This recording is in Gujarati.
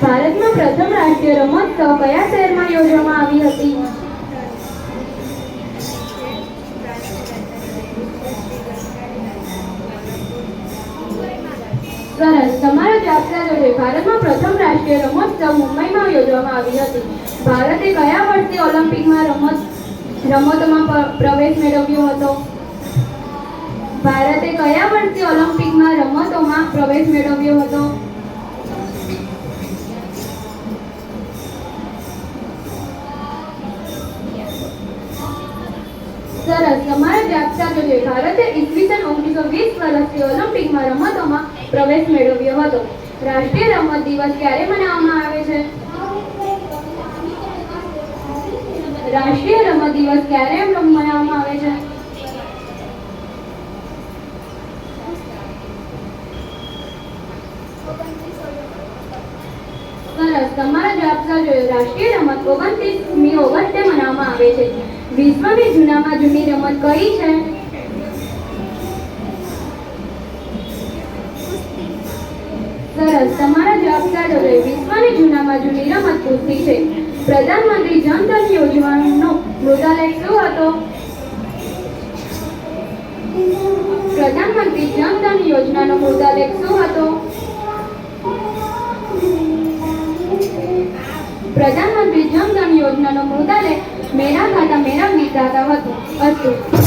ભારતમાં પ્રથમ રાષ્ટ્રીય રમત કયા શહેરમાં યોજવામાં આવી હતી? સરસ. તમારા જવાબ સાચો છે ભારતમાં પ્રથમ રાષ્ટ્રીય રમત મુંબઈમાં યોજવામાં આવી હતી. ભારતે કયા વર્ષે ઓલિમ્પિકમાં રમત, રમતોમાં પ્રવેશ મેળવ્યો હતો? ભારતે કયા વર્ષે ઓલિમ્પિકમાં રમતોમાં પ્રવેશ મેળવ્યો હતો? સરસ. તમારે વ્યાખ્યા છે ભારતે ઈસવીસન ઓગણીસો વીસ વર્ષથી ઓલિમ્પિકમાં રમતોમાં પ્રવેશ મેળવ્યો હતો. રાષ્ટ્રીય રમત દિવસ ક્યારે મનાવવામાં આવે છે? રાષ્ટ્રીય રમત દિવસ ક્યારે મનાવવામાં આવે છે? સરસ. તમારા જવાબ સાચો રાષ્ટ્રીય રમત ઓગણત્રીસમી ઓગસ્ટે મનાવવામાં આવે છે. વિશ્વની જૂનામાં જૂની રમત કઈ છે? સરસ, તમારો જવાબ સાચો છે વિશ્વની જૂનામાં જૂની રમત કુસ્તી છે. પ્રધાનમંત્રી જનધન યોજનાનો મૃદાલેખ શું હતો? પ્રધાનમંત્રી જન પ્રધાનમંત્રી જન ધન યોજનાનો મૃદાલેખ મેરા ખાતા મેરા વિધાતા હતો. હતું.